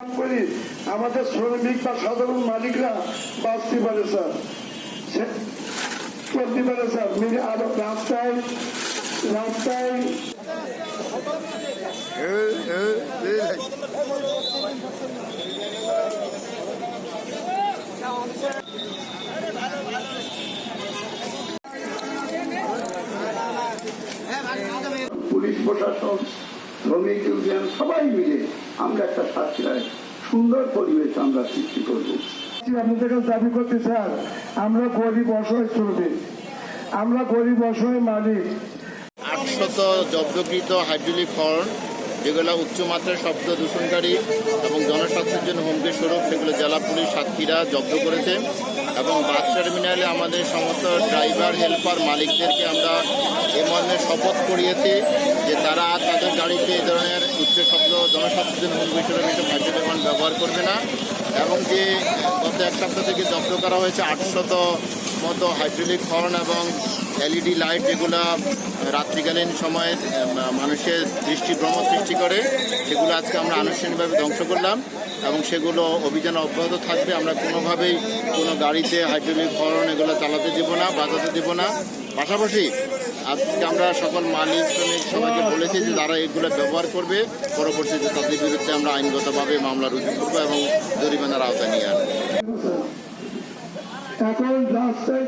করি। আমাদের শ্রমিক বা সাধারণ মালিকরা বাঁচতে পারে, স্যার। করতে পারে, স্যার। মিলে আরও রাস্তায় রাস্তায়। পুলিশ, প্রশাসন, শ্রমিক, ইউনিয়ন, সবাই মিলে আমরা একটা সাতক্ষীরায় সুন্দর পরিবেশ আমরা সৃষ্টি করব। আপনাদের কাছে দাবি করতে স্যার আমরা গরিব অসহায় শ্রমিক। আমরা গরিব অসহায় মালিক। আটশত জব্দকৃত হাইড্রোলিক হর্ন যেগুলো উচ্চমাত্রার শব্দ দূষণকারী এবং জনস্বাস্থ্যের জন্য হুমকি স্বরূপ সেগুলো জেলা পুলিশ সাতক্ষীরা জব্দ করেছে এবং বাস টার্মিনালে আমাদের সমস্ত ড্রাইভার হেল্পার মালিকদেরকে আমরা এ মর্মে শপথ করিয়েছি যে তারা তাদের গাড়িতে এই ধরনের উচ্চ শব্দ হুমকি স্বরূপ এসব হাইড্রোলিক হর্ন ব্যবহার করবে না। এবং যে, গত এক সপ্তাহ থেকে জব্দ করা হয়েছে আটশত মতো হাইড্রোলিক হর্ন এবং এলইডি লাইট যেগুলো রাত্রিকালীন সময়ে মানুষের দৃষ্টিভ্রম সৃষ্টি করে, সেগুলো আজকে আমরা আনুষ্ঠানিকভাবে ধ্বংস করলাম এবং সেগুলো অভিযান অব্যাহত থাকবে। আমরা কোনোভাবেই কোনো গাড়িতে হাইড্রোলিক হর্ন এগুলো চালাতে দেবো না, বাজাতে দেবো না। পাশাপাশি আজকে আমরা সকল মালিক, শ্রমিক সবাইকে বলেছি যে যারা এগুলো ব্যবহার করবে, পরবর্তীতে তাদের বিরুদ্ধে আমরা আইনগতভাবে মামলা রুজু করব এবং জরিমানার আওতায় নিয়ে আসব। এখন রাস্তায়